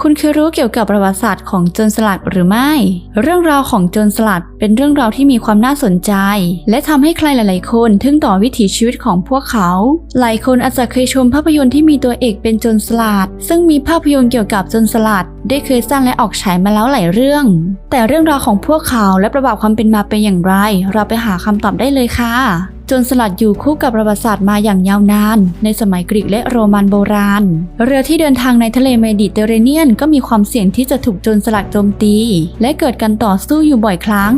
คุณเคยรู้เกี่ยวกับประวัติศาสตร์ของโจรสลัดหรือไม่ เรื่องราวของโจรสลัดเป็นเรื่องราวที่มีความน่าสนใจ และทำให้ใครหลาย ๆ คนทึ่งต่อวิถีชีวิตของพวกเขา หลายคนอาจจะเคยชมภาพยนตร์ที่มีตัวเอกเป็นโจรสลัด ซึ่งมีภาพยนตร์เกี่ยวกับโจรสลัด ได้เคยสร้างและออกฉายมาแล้วหลายเรื่อง แต่เรื่องราวของพวกเขาและประวัติความเป็นมาเป็นอย่างไร เราไปหาคำตอบได้เลยค่ะจรสลัดอยู่คู่กับประวัติศาสตร์มาอย่างยาวนาน ในสมัยกรีกและโรมันโบราณ เรือที่เดินทางในทะเลเมดิเตอร์เรเนียนก็มีความเสี่ยงที่จะถูกโจรสลัดโจมตี และเกิดการต่อสู้อยู่บ่อยครั้ง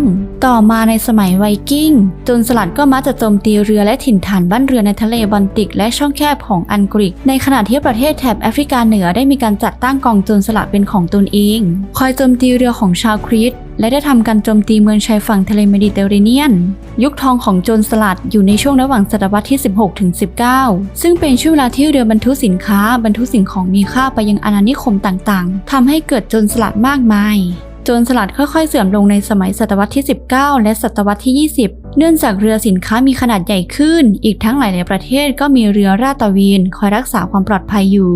ต่อมาในสมัยไวกิ้งโจรสลัดก็มักจะโจมตีเรือและถิ่นฐานบ้านเรือในทะเลบอลติก และช่องแคบของอังกฤษ ในขณะที่ประเทศแถบแอฟริกาเหนือได้มีการจัดตั้งกองโจรสลัดเป็นของตนเอง คอยโจมตีเรือของชาวคริสต์ และได้ทำการโจมตีเมืองชายฝั่งทะเลเมดิเตอร์เรเนียน ยุคทองของโจรสลัดอยู่ในช่วงระหว่างศตวรรษที่ 16 ถึง 19 ซึ่งเป็นช่วงเวลาที่เรือบรรทุกสินค้า บรรทุกสิ่งของมีค่าไปยังอาณานิคมต่างๆ ทำให้เกิดโจรสลัดมากมายโจรสลัดค่อยๆ เสื่อมลงในสมัยศตวรรษที่ 19 และศตวรรษที่ 20 เนื่องจากเรือสินค้ามีขนาดใหญ่ขึ้น อีกทั้งหลายๆประเทศก็มีเรือราตระเวนคอยรักษาความปลอดภัยอยู่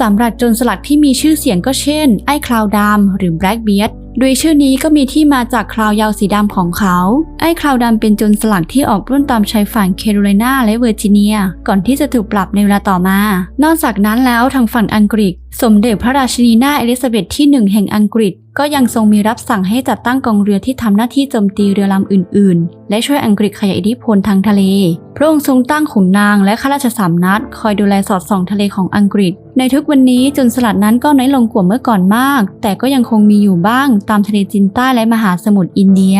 สำหรับโจรสลัดที่มีชื่อเสียงก็เช่น ไอ้คลาวดำหรือแบล็กเบียดโดยชื่อนี้ก็มีที่มาจากคราวยาวสีดำของเขา ไอ้คราวดำเป็นจรสลัดที่ออกรุ่นตามชายฝั่งแคโรไลนาและเวอร์จิเนีย ก่อนที่จะถูกปรับในเวลาต่อมา นอกจากนั้นแล้วทางฝั่งอังกฤษ สมเด็จพระราชินีนาเอลิซาเบธที่หนึ่งแห่งอังกฤษ ก็ยังทรงมีรับสั่งให้จัดตั้งกองเรือที่ทำหน้าที่โจมตีเรือลำอื่น ๆ และช่วยอังกฤษขยายอิทธิพลทางทะเล พระองค์ทรงตั้งขุนนางและข้าราชสำนักคอยดูแลสอดส่องทะเลของอังกฤษ ในทุกวันนี้จนสลัดนั้นก็น้อยลงกว่าเมื่อก่อนมาก แต่ก็ยังคงมีอยู่บ้างตามทะเลจีนใต้และมหาสมุทรอินเดีย